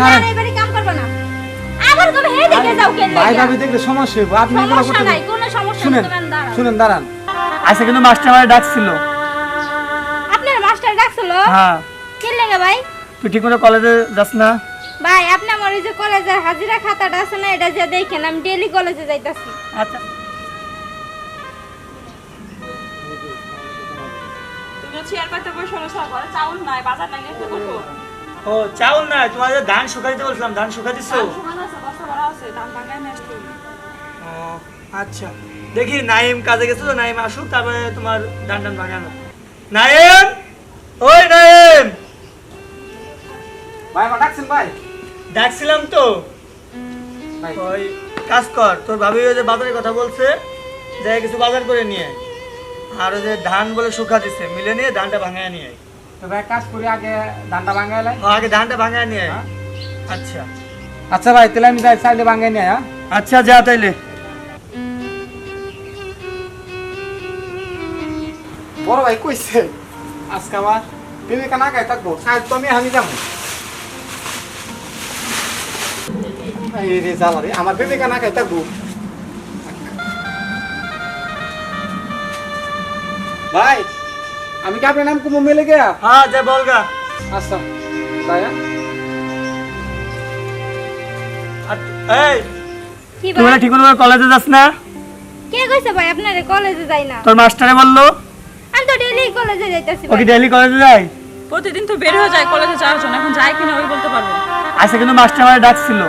Sir. এবারে কাম করবে না। আবার তুমি হে দেখে যাও কেন ভাই ভাবি দেখলে সমস্যা হইব। আপনি এগুলো করতে নাই কোনো সমস্যা শুনেন নেই তুমি দাঁড়াও। শুনেন দাঁড়ান। আজকে কিন্তু মাস্টার আমার ডাকছিল। আপনার মাস্টার ডাকছিল? হ্যাঁ। কি লাগে ভাই? তুই ঠিক মতো কলেজে যাস না? ভাই আপনি আমার ওই যে কলেজের হাজিরা খাতাটা আছে না এটা যে দেখেন আমি ডেইলি কলেজে যাইতাছি। আচ্ছা। তুমি চেয়ার পাতে বসে চাউল নাই বাজার নাই নিয়ে বসো। ও চাউল না তোমার ধান শুকাই দিতে বলছিলাম ধান শুকাই দিছো শুকানো আছে বস্তা ভরা আছে ধান ভাঙায় নিয়ে আসতে হবে। ও আচ্ছা। দেখি নাইম কাজে গেছে তো নাইম আসুক তারপরে তোমার ধান টান ভাঙানো। নাইম ওই নাইম ভাই আমার ডাকছেন ভাই? ডাকছিলাম তো। ওই কাজ কর তোর ভাবি ওই যে বাজারের কথা বলছে যাই কিছু বাজার করে নিয়ে আর ওই যে ধান বলে শুকা দিছে মিলে নিয়ে ধানটা ভাঙায় নিয়ে আয়। তো ভাই কাজ করি আগে ধানটা ভাঙাই লাই আগে ধানটা ভাঙায় নিয়ে। হ্যাঁ। আচ্ছা আচ্ছা ভাই তাহলে আমি যাই চাইলে ভাঙাই নিয়ে হ্যাঁ আচ্ছা যা তাইলে বড় ভাই কইছে আজকে আমার প্রেমিকা না গায়ে থাকব সাহেব তো আমি আমি যাব রে জ্বালা রে আমার প্রেমিকা না গায়ে থাকব ভাই আমি কি আপনার নাম কুমো মেলে গিয়া? হ্যাঁ যা বলগা। আচ্ছা তাই হ্যাঁ? আচ্ছা, এই কি তুই ভাই? বলে ঠিক মতো কলেজে যাস না? কে কইছে ভাই আপনারে কলেজে যাই না? তোর মাস্টারে বলল। আমি তো ডেইলি কলেজে যাইতাছি ও কি ডেইলি কলেজে যায়? প্রতিদিন তো বের হয়ে যায় কলেজে যাওয়ার জন্য। এখন যায় কিনা ওই বলতে পারব আজকে কিন্তু মাস্টার আমার ডাকছিল।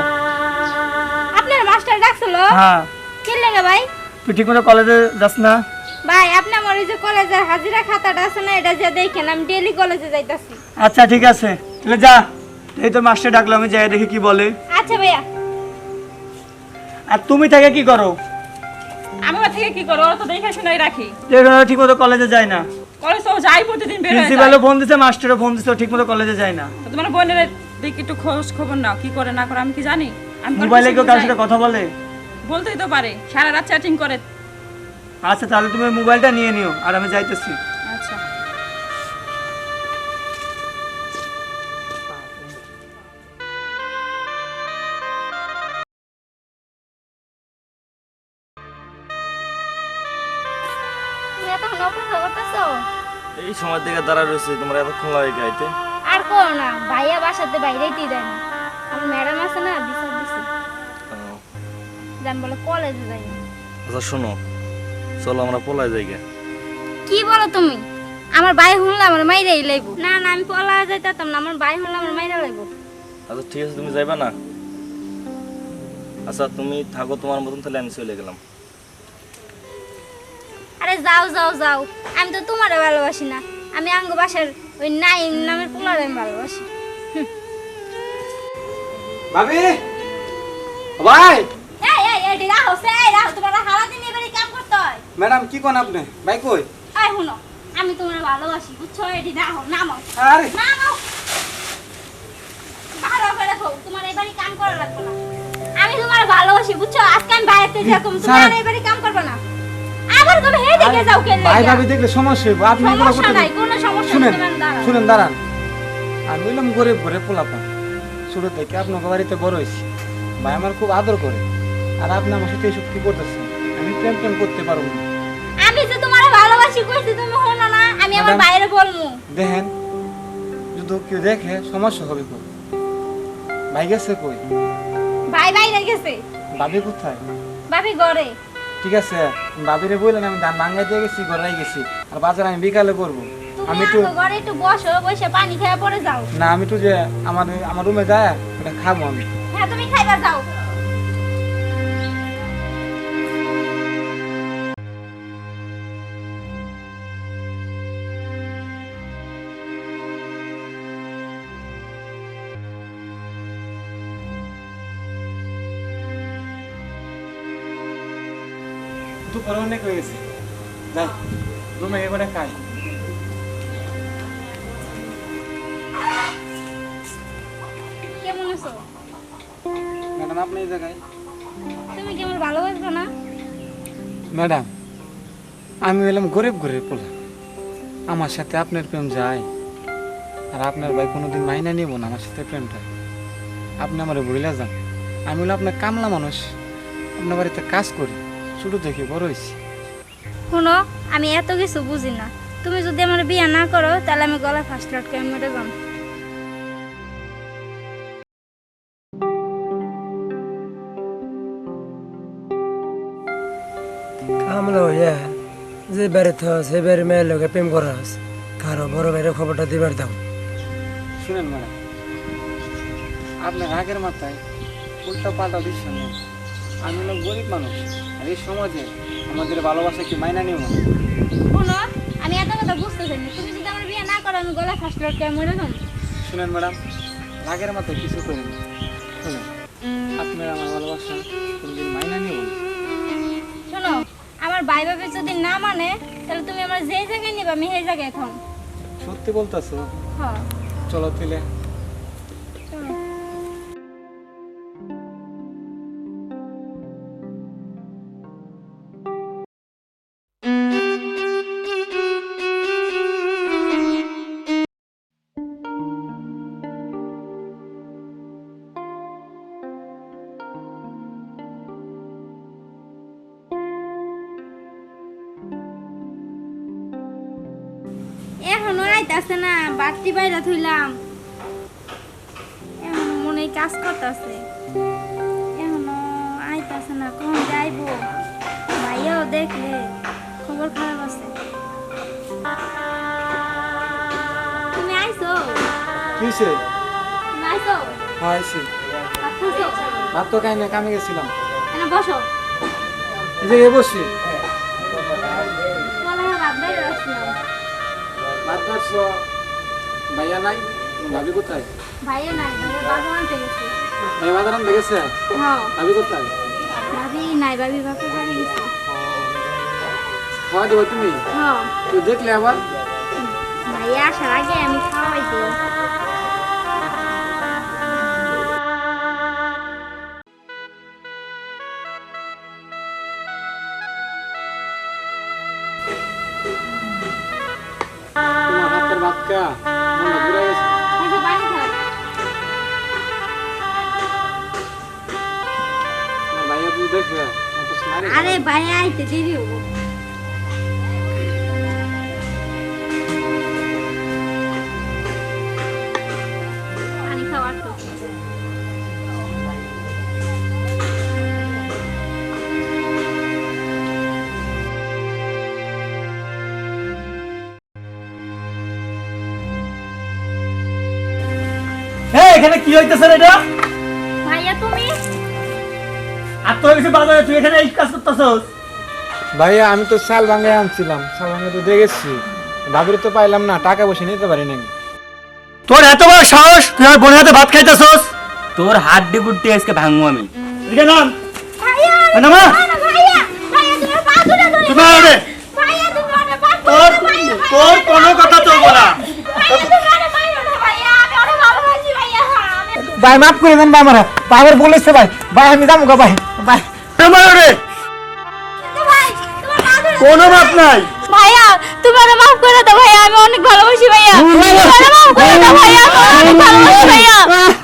আপনার মাস্টার ডাকছিল? হ্যাঁ। কি লাগে ভাই? তুই ঠিক মতো কলেজে যাস না? ভাই আপনি আমার ওই যে কলেজের হাজিরা খাতাটা আছে না এটা যে দেখেন আমি ডেইলি কলেজে যাইতাছি। আচ্ছা ঠিক আছে। তাহলে যা এই তো মাস্টার ডাকলো আমি যাই দেখি কি বলে। আচ্ছা ভাইয়া। আর তুমি থেকে কি করো? আমি ওর থেকে কি করব ওরা তো দেখে শুনেই রাখি। ঠিক মতো কলেজে যায় না। কলেজ তো যাই প্রতিদিন বের হয়ে প্রিন্সিপালও ফোন দিছে মাস্টারও ফোন দিছে ঠিক মতো কলেজে যায় না। তো তোমার বোনের দেখি একটু খোঁজ খবর নাও কি করে না করে আমি কি জানি? আমি মোবাইলে কেউ বুঝাই। সাথে কথা বলে? বলতেই তো পারে সারা রাত চ্যাটিং করে। আচ্ছা তাহলে তুমি মোবাইলটা নিয়ে নিও আর আমি যাইতেছি। আচ্ছা। এই সময় থেকে দাঁড়া রয়েছে তোমার এতক্ষণ লাগে গাইতে। আর করো না ভাইয়া বাসাতে বাইরেই দেয় না। আমার ম্যাডাম আছে না বিচার দিছে। জান বলে কলেজে যাই। আচ্ছা শোনো চলো আমরা পলায় যাই গে। কি বলো তুমি? আমার ভাই শুনলে আমার মাইরাই লাইব। না না আমি পলা যাইতাম না আমার ভাই শুনলে আমার মাইরা লাইব। আচ্ছা ঠিক আছে তুমি যাইবা না? আচ্ছা তুমি থাকো তোমার মতন তাহলে আমি চলে গেলাম। আরে যাও যাও যাও। আমি তো তোমারে ভালোবাসি না। আমি আঙ্গ বাসার ওই নাইম নামের পোলারে আমি ভালোবাসি। ভাবি? ভাই? এই এই এই রাহো সে এই রাহো তোমার হারা দিন এবারে কাম করতে হয় ম্যাডাম কি কোন আপনি? ভাই কই? এই শুনো আমি তোমার ভালোবাসি বুঝছ? এটি রাহো নামো আরে! নামো ভালো করে খো তোমার এবারে কাম করা লাগবে না। আমি তোমার ভালোবাসি বুঝছ? আজকে আমি বাইরে থেকে যাকম তোমার। এবারে কাম করবে না। আবার তুমি হে দেখে যাও কেন ভাই ভাবি দেখলে সমস্যা হইব আপনি এগুলো সমস্যা করতে নাই কোনো সমস্যা শুনেন নেই দাঁড়াও। শুনেন দাঁড়ান। আমি হইলাম গরিব ঘরে পোলাপা ছোট থেকে আপনার বাড়িতে বড় হয়েছি। ভাই আমার খুব আদর করে। আর আপনি আমার সাথে এইসব কি করতেছেন? আমি প্রেম প্রেম করতে পারব না আমি তোমার ভালোবাসি কইছি তুমি শোনো না আমি আমার বাইরে বলমু। দেখেন যদি কেউ দেখে সমস্যা হবে ভাই গেছে কই? ভাই বাইরে গেছে। ভাবি কোথায়? ভাবি ঘরে। ঠিক আছে ভাবিরে বললেন আমি ধান দিয়ে গেছি ঘরে গেছি। আর বাজার আমি বিকালে করব। আমি আমাকে ঘরে একটু বসো বসে পানি খেয়ে পড়ে যাও। না আমি একটু যে আমার আমার রুমে যায় ওটা খাব আমি। হ্যাঁ তুমি খাইবা যাও। দুপুরে অনেক হয়ে গেছে। যাই রুমে এবারে খাই। কেমন আছো? ম্যাডাম আপনি এই জায়গায়? তুমি কি আমার ভালোবাসবে না? ম্যাডাম আমি এলাম গরিব গরিব পোলা। আমার সাথে আপনার প্রেম যায়। আর আপনার ভাই কোনোদিন মাইনা নিব না আমার সাথে প্রেমটা। আপনি আমার বইলা যান। আমি হলো আপনার কামলা মানুষ। আপনার বাড়িতে কাজ করি। ছোটো থেকে বড় হয়েছি। শুনো আমি এত কিছু বুঝি না। তুমি যদি আমার বিয়ে না করো তাহলে আমি গলা ফার্স্ট লটকে আমি মরে যাম কামলা হইয়া যে বাড়ি থাস সেই বাড়ি মেয়ের লোকে প্রেম করাস কারও বড় ভাইয়ের খবরটা দিবার দাও। শুনেন ম্যাডাম আপনার আগের মাথায় উল্টা পাল্টা দিচ্ছেন। আমি লোক গরিব মানুষ। আর এই সমাজে আমাদের ভালোবাসা কি মাইনা নিব শুনো আমি এত কথা বুঝতেছি না তুমি যদি আমার বিয়ে না করো আমি গলা ফার্স্ট আমি মরে যাম শুনেন ম্যাডাম রাগের মতো কিছু করেন। শুনেন আপনার আমার ভালোবাসা কোনদিন মাইনা নিব শোনো আমার ভাই বাবা যদি না মানে তাহলে তুমি আমার যেই জায়গায় নিবা আমি সেই জায়গায় এখন সত্যি বলতেছো? হ্যাঁ। চলো তাহলে। আইতাছে না বাড়তি বাইরে থইলাম। এখনও মনে কাজ করতেছে। এখনও আইতাছে না কখন যাইবো? ভাইয়াও দেখলে খবর খারাপ আছে। তুমি আইছো? কিসে? আইছো? হয় আইছি। ভাত তো খাই না কামে গেছিলাম। বসো। এই যে বসছি বলে ভাত বাইরে আসছিলাম ভাত খাচ্ছো ভাইয়া নাই ভাবি কোথায়? ভাইয়া নাই ভাইয়া বাজার আনতে গেছে ভাই বাজার আনতে গেছে হ্যাঁ। ভাবি কোথায়? ভাবি নাই ভাবি বাপে বাড়ি গেছে। খাওয়া দেবো তুমি? হ্যাঁ। তুই দেখলে আবার? ভাইয়া আসার আগে আমি খাওয়াই দিই কা? মনটা ঘুরে গেছে। ভাইয়া তুই দেখবে। আরে ভাইয়া আইতে দেরি হব। এখানে কি হইতেছে রে এটা? ভাইয়া তুমি? আর তো কিছু বাজারে তুই এখানে এই কাজ করতেছস? ভাইয়া আমি তো শাল ভাঙে আনছিলাম শাল ভাঙে তো দেখেছি ভাবির তো পাইলাম না টাকা পয়সা নিতে পারি না তোর এত বড় সাহস তুই আমার বোনের হাতে ভাত খাইতেছস? তোর হাড্ডি গুড্ডি আজকে ভাঙবো আমি। এদিকে নাম। ভাইয়া নামা না, ভাইয়া ভাইয়া তুমি পা ধরে ধরে তুমি। ভাইয়া তুমি অনেক পা তোর তোর কোনো কথা চলবো না ভাইয়া তুমি অনেক মাইরো না ভাইয়া আমি অনেক ভালোবাসি ভাইয়া আমি ভাই মাফ করে দেন ভাই আমার। পাগর বলেছে ভাই। ভাই আমি যাব গা ভাই। ভাই। রে! ভাই তোমার ধরে কোনো মাপ নাই। ভাইয়া তুমি আমাকে মাফ করে দাও ভাইয়া আমি অনেক ভালোবাসি ভাইয়া। তুমি মাফ করে দাও ভাইয়া আমি অনেক ভালোবাসি ভাইয়া।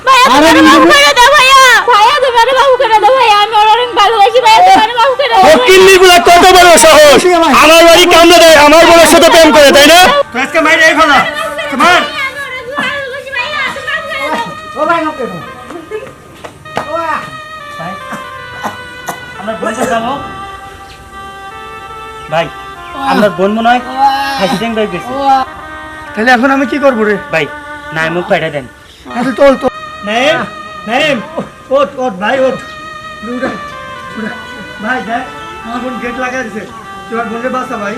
ভাইয়া তুমি মাফ করে দাও ভাইয়া। ভাইয়া তুমি আমাকে মাফ করে দাও ভাইয়া আমি অনেক ভালোবাসি ভাইয়া তুমি আমাকে মাফ করে দাও ফকিন্নি গুলা কত বড় সাহস। আমার বাড়ি কামড়ে দেয় আমার বোনের সাথে প্রেম করে তাই না? আজকে মাইরে এই ফেলা তোমার ভাই আমরা যাব ভাই আপনার বোন মনে হয় হাসি ট্যাং গেছে। তাহলে এখন আমি কি করব রে? ভাই নাই মুখ পাইটা দেন। আচ্ছা তোল তো নাইম নাইম ওট ওট ভাই ওট ভাই দেখ আমার বোন গেট লাগাই দিছে। তুই আমার বোনকে বাঁচা ভাই।